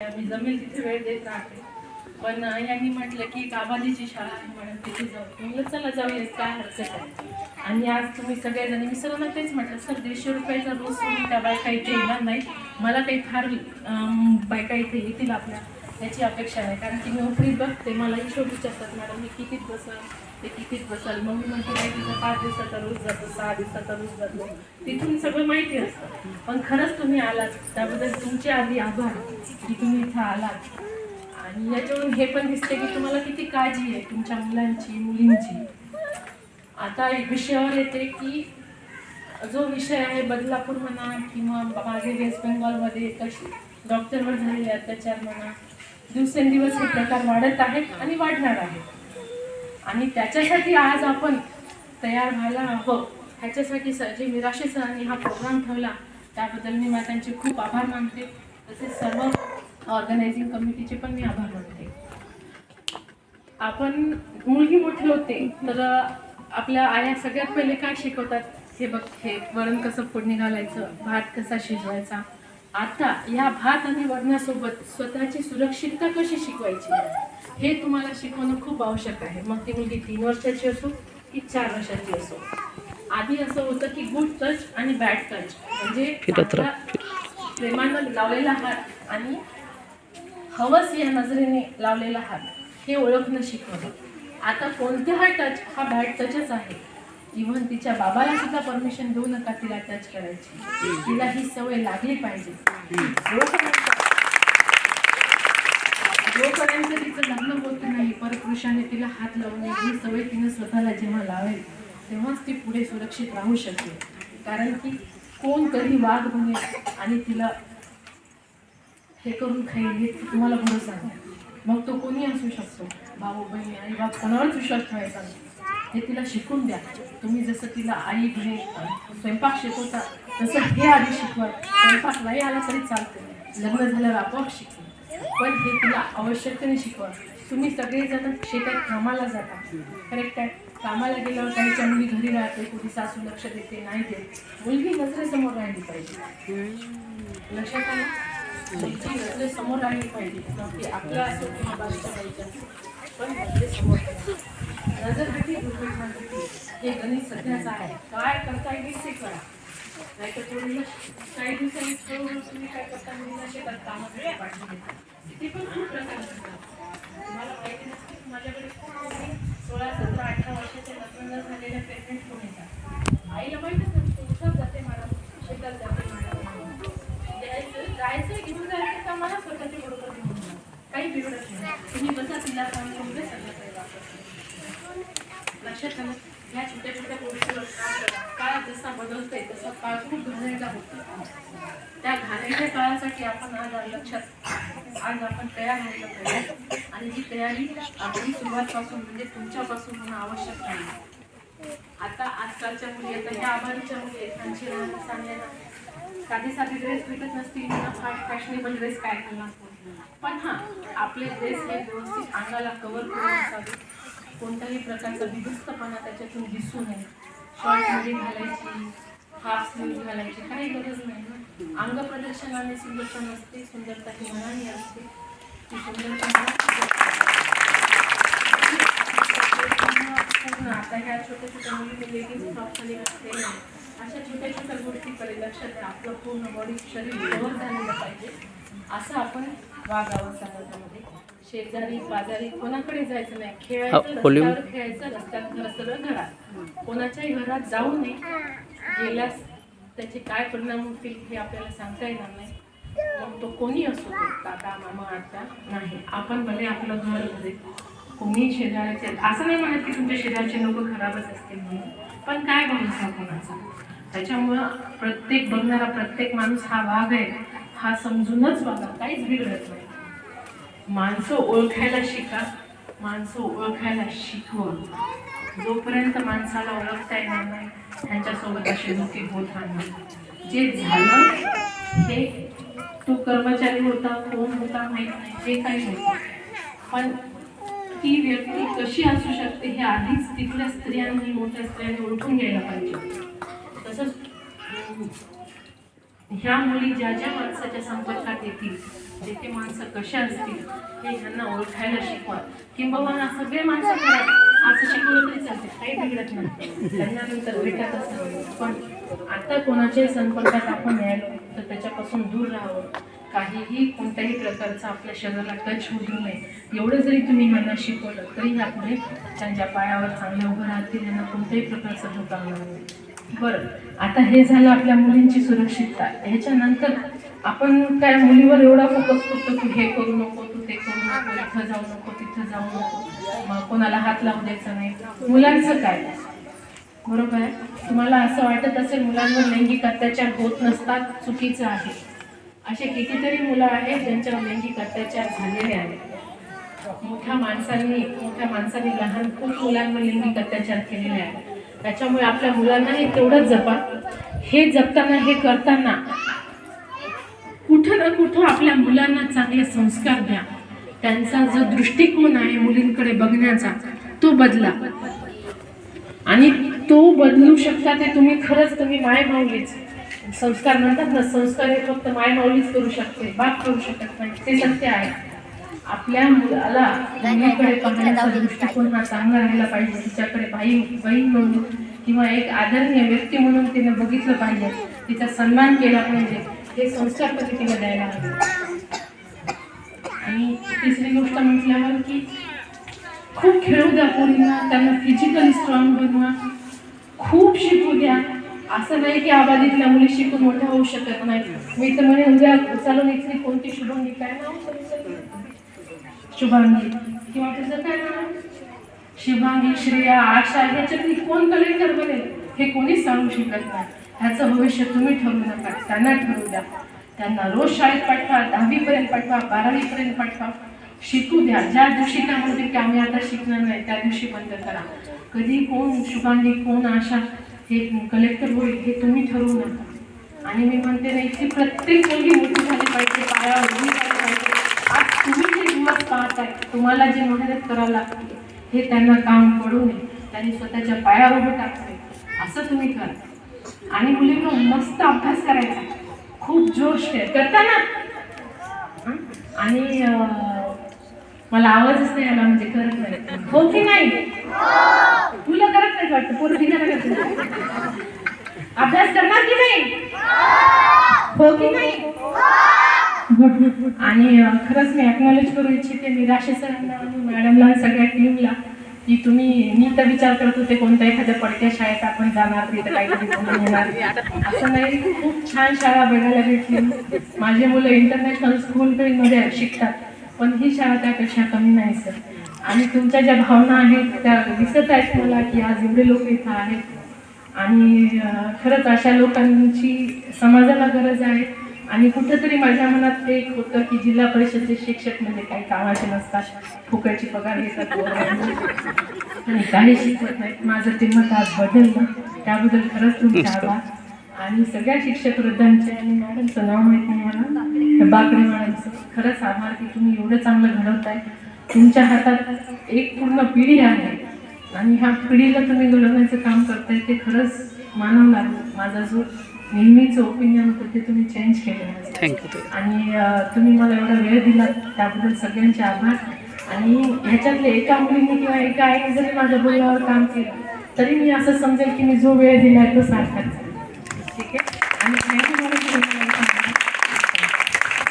मी जमेल तिथे वेळ देत राहते. पण यांनी म्हटलं की काबालीची शाळा आहे म्हणून तिथे जाऊ. म्हणलं चला जाऊयात काय हरकत आहे? आणि आज तुम्ही सगळेजण मी सर्वांना तेच म्हटलं सर दीडशे रुपयाचा रोज तुम्ही त्या बायका इथे येणार नाही मला काही फार बायका इथे येतील आपल्या. याची अपेक्षा आहे. कारण की मी नोकरीत बघते. मला हिशोब विचारतात मॅडम मी कितीत बसा ते तिथेच बसल मग मी म्हणते नाही तिथं पाच दिवसाचा रोज जातो सहा दिवसाचा रोज जातो. तिथून सगळं माहिती असतं. पण खरंच तुम्ही आलात त्याबद्दल तुमचे आधी आभार की तुम्ही इथं आलात. आणि याच्यावरून हे पण दिसते की तुम्हाला किती काळजी आहे तुमच्या मुलांची मुलींची. आता एक विषयावर येते की जो विषय आहे बदलापूर म्हणा किंवा मागे वेस्ट बेंगॉलमध्ये कशी डॉक्टरवर झालेले अत्याचार म्हणा दिवसेंदिवस हे प्रकार वाढत आहेत आणि वाढणार आहेत. आणि त्याच्यासाठी आज आपण तयार व्हायला हवं ह्याच्यासाठी स जे मिराशी सरांनी हा प्रोग्राम ठेवला. त्याबद्दल मी मला त्यांचे खूप आभार मानते. तसेच सर्व ऑर्गनायझिंग कमिटीचे पण मी आभार मानते. आपण मुलगी मोठी होते तर आपल्या आया सगळ्यात पहिले काय शिकवतात? हे बघ हे वरण कसं फोडणी घालायचं भात कसा शिजवायचा? आता ह्या भात आणि वरणासोबत स्वतःची सुरक्षितता कशी शिकवायची? हे तुम्हाला शिकवणं खूप आवश्यक आहे. मग ती मुलगी तीन वर्षाची असो की चार वर्षाची असो. आधी असं होतं की गुड टच आणि बॅड टच म्हणजे प्रेमानं लावलेला हात आणि हवस या नजरेने लावलेला हात. हे ओळखणं शिकवलं. आता कोणत्याहा टच हा बॅड टचच आहे. इव्हन तिच्या बाबाला सुद्धा परमिशन देऊ नका तिला टच करायची. तिला ही सवय लागली पाहिजे. जोपर्यंत तिचं लग्न होत नाही परपुरुषाने तिला हात लावणे ही सवय तिने स्वतःला जेव्हा लावेल तेव्हाच ती पुढे सुरक्षित राहू शकेल. कारण की कोण कधी वाघ बनेल आणि तिला हे करून खाईल हे तुम्हाला भरोसा नाही. मग तो कोणी असू शकतो? भाऊ बहिणी आणि बाप कोणावरच विश्वास ठेवायचा हे तिला शिकून द्या. तुम्ही जसं तिला आई बहीण स्वयंपाक शिकवता तसं हे आधी शिकवा. स्वयंपाक नाही आला तरी चालते. लग्न झाल्यावर आपोआप शिकवा. पण हे तुला आवश्यकतेने शिकवा. तुम्ही सगळेजण शेतात कामाला जाता. करेक्ट आहे. कामाला गेल्यावर काहीच्या मुली घरी राहते कुठे सासू लक्ष देते नाही देत. मुलगी नजरेसमोर राहिली पाहिजे. लक्षात आलं? तुमची नजरेसमोर राहिली पाहिजे. नक्की असो किंवा बाजूच्या पण नजरेसमोर नजर भेटी दुर्घटना हे गणित सध्याचं आहे. काय करता येईल ते करा. नाही तर थोडी काही दिवसांनी तुम्ही काय करता मुलीला शेतात कामासाठी पाठवून देता ते पण खूप प्रकार असतात. तुम्हाला माहिती नसते माझ्याकडे सोळा सतरा अठरा वर्षाच्या लग्न झालेल्या प्रेग्नेंट येतात? आईला माहितच नसतं जाते मॅडम शेतात जाते मॅडम जायचं जायचं घेऊन जायचं का मला स्वतःच्या बरोबर घेऊन जा काही बिघडत नाही. तुम्ही बसा तिला सगळं काही वापरतो. लक्षात ह्या छोट्या छोट्या गोष्टी काम काळ जसा बदलतोय तसा काळ खूप घाणेरडा होतो त्या घाणेरड्या काळासाठी आपण आज लक्षात. आज आपण तयार व्हायला पाहिजे. आणि ही तयारी आपली सुरुवातपासून म्हणजे तुमच्यापासून होणं आवश्यक आहे. आता आजकालच्या मुली आता ह्या आभारीच्या मुली आहेत. त्यांची राहणं सांगायला साधी साधी ड्रेस भेटत नसतील फॅशनेबल ड्रेस काय करणार पण हां आपले ड्रेस हे व्यवस्थित अंगाला कवर करून असावे. कोणत्याही प्रकारचा बिभस्तपणा त्याच्यातून दिसू नये. शॉर्टमध्ये घालायची हाफ स्लीव घालायची काही गरज नाही. ना अंग प्रदर्शनाने सुंदरता नसते सुंदरता ही मनाने असते. ती सुंदरता पूर्ण आता ह्या छोट्या छोट्या मुली लेडीज फ्रॉक असते अशा छोट्या छोट्या गोष्टीकडे लक्ष द्या. आपलं पूर्ण बॉडी शरीर कव्हर झालेलं पाहिजे. असं आपण वागावं समाजामध्ये. शेजारी बाजारी कोणाकडे जायचं नाही. खेळायचं रस्त्यावर खेळायचं रस्त्यात घर सरळ घरात. कोणाच्याही घरात जाऊ नये. गेल्यास त्याचे काय परिणाम होतील हे आपल्याला सांगता येणार नाही. मग तो कोणी असो काका मामा आत्या नाही. आपण भले आपलं घर म्हणजे कोणी शेजाऱ्याचे असं नाही म्हणत की तुमच्या शेजारचे लोक खराबच असतील म्हणून. पण काय भरोसा कोणाचा? त्याच्यामुळं प्रत्येक बघणारा प्रत्येक माणूस हा वाघ आहे. हा समजूनच वागा काहीच बिघडत नाही. माणसं ओळखायला शिका. माणसं ओळखायला शिकवा जोपर्यंत माणसाला ओळखता येणार नाही त्यांच्यासोबत असे धोके होत राहणार जे झालं हे तो कर्मचारी होता कोण होता माहीत नाही. जे काही होतं पण ती व्यक्ती कशी असू शकते हे आधीच तिथल्या स्त्रियांनी मोठ्या स्त्रियांनी ओळखून घ्यायला पाहिजे. तसंच ह्या मुली ज्या ज्या माणसाच्या संपर्कात येतील तेथे माणसं कशा असतील हे ह्यांना ओळखायला शिकवा. किंबहुना सगळे माणसं असं शिकवलं तरी चालते काही बिघडत नाही. त्यांना नंतर भेटत असतं. पण आता कोणाच्याही संपर्कात आपण यायलो तर त्याच्यापासून दूर राहावं. काहीही कोणत्याही प्रकारचा आपल्या शरीराला टच होऊ नये. एवढं जरी तुम्ही ह्यांना शिकवलं तरी ह्या पुढे त्यांच्या पायावर चांगले उभं राहतील यांना कोणत्याही प्रकारचा धोका होणार नाही. बरं आता हे झालं आपल्या मुलींची सुरक्षितता. ह्याच्यानंतर आपण काय मुलीवर एवढा फोकस करतो की हे करू नको तू ते करू नको इथं जाऊ नको तिथं जाऊ नको. मग कोणाला हात लावू द्यायचा नाही. मुलांचं काय? बरोबर आहे? तुम्हाला असं वाटत असेल मुलांवर लैंगिक अत्याचार होत नसतात चुकीचं आहे. असे कितीतरी मुलं आहेत ज्यांच्यावर लैंगिक अत्याचार झालेले आहेत. मोठ्या माणसांनी मोठ्या माणसांनी लहान खूप मुलांवर लैंगिक अत्याचार केलेले आहेत. त्याच्यामुळे आपल्या मुलांनाही तेवढंच जपा. हे जपताना हे करताना कुठं ना कुठं आपल्या मुलांना चांगले संस्कार द्या. त्यांचा जो दृष्टिकोन आहे मुलींकडे बघण्याचा तो बदला. आणि तो बदलू शकता ते तुम्ही खरंच तुम्ही मायमाऊलीच. संस्कार म्हणतात ना संस्कार हे फक्त मायमाऊलीच करू शकते बाप करू शकत नाही ते सत्य आहे. आपल्या मुलाला मुलीकडे बघण्याचा दृष्टिकोन हा चांगला राहिला पाहिजे तिच्याकडे बाई बहीण म्हणून किंवा एक आदरणीय व्यक्ती म्हणून तिने बघितलं पाहिजे तिचा सन्मान केला पाहिजे. हे संस्कार पद्धतीने द्यायला हवे आणि तिसरी गोष्ट म्हटल्यावर की खूप खेळू द्या मुलींना त्यांना फिजिकली स्ट्रॉंग बनवा. खूप शिकू द्या. असं नाही की आबादीतल्या मुली शिकून मोठ्या होऊ शकत नाही. मी तर म्हणे उद्या चालून इथली कोणती शुभांगी? काय नाव शुभांगी. किंवा तुझं काय नाव शिवांगी श्रेया आशा. ह्याच्यातली कोण कलेक्टर बनेल हे कोणीच सांगू शकत नाही. ह्याचं भविष्य तुम्ही ठरवू नका त्यांना ठरवू द्या. त्यांना रोज शाळेत पाठवा दहावीपर्यंत पाठवा बारावीपर्यंत पाठवा. शिकू द्या. ज्या दिवशी त्या म्हणतील की आम्ही आता शिकणार नाही त्या दिवशी बंद करा. कधी कोण शुभांगी कोण आशा हे कलेक्टर होईल हे तुम्ही ठरवू नका. आणि मी म्हणते नाही की प्रत्येक मुलगी मोठी झाली पाहिजे पायावर उभी झाली पाहिजे. आज तुम्ही जे पाहत पाहताय तुम्हाला जे मेहनत करावं लागते हे त्यांना काम पडू नये. त्यांनी स्वतःच्या पायावर उभं टाकते असं तुम्ही करा. आणि मुलींना मस्त अभ्यास करायचा. खूप जोश आहे करता ना आणि मला आवाजच नाही आला म्हणजे करत नाही. हो की नाही. तुला करत नाही वाटतं. पोरगी करत. अभ्यास करणार की नाही? हो की नाही. आणि खरंच मी अॅक्नॉलेज करू इच्छिते निराशे सरांना आणि मॅडमला सगळ्या टीमला की तुम्ही विचार करत होते कोणत्या एखाद्या पडक्या शाळेत आपण जाणार तिथे काहीतरी असं नाही खूप छान शाळा बघायला भेटली. माझे मुलं इंटरनॅशनल स्कूलमध्ये शिकतात पण ही शाळा त्यापेक्षा कमी नाही सर आणि तुमच्या ज्या भावना आहेत त्या दिसत आहेत मला की आज एवढे लोक इथं आहेत. आणि खरंच अशा लोकांची समाजाला गरज आहे. आणि कुठंतरी माझ्या मनात ते एक होतं की जिल्हा परिषदचे शिक्षक म्हणजे काही कामाचे नसतात फुकटची पगार घेतात आणि काही शिकवत नाहीत. माझं ते मत आज बदललं. त्याबद्दल खरंच तुम्ही आभार. आणि सगळ्या शिक्षक वृद्धांचे आणि मॅडमचं नाव माहीत नाही मला. बाकडे मॅडमचं खरंच आभार की तुम्ही एवढं चांगलं घडवताय. तुमच्या हातात एक पूर्ण पिढी आहे. आणि ह्या पिढीला तुम्ही घडवण्याचं काम करताय ते खरंच मानव लागलं माझा जो नेहमीचं ओपिनियन होतं ते तुम्ही चेंज केलं. थँक्यू आणि तुम्ही मला एवढा वेळ दिला त्याबद्दल सगळ्यांचे आभार आणि ह्याच्यातले एका मुलीने किंवा एका आईने जरी माझ्या बोलण्यावर काम केलं तरी मी असं समजेल की मी जो वेळ दिलाय तो सार्थक.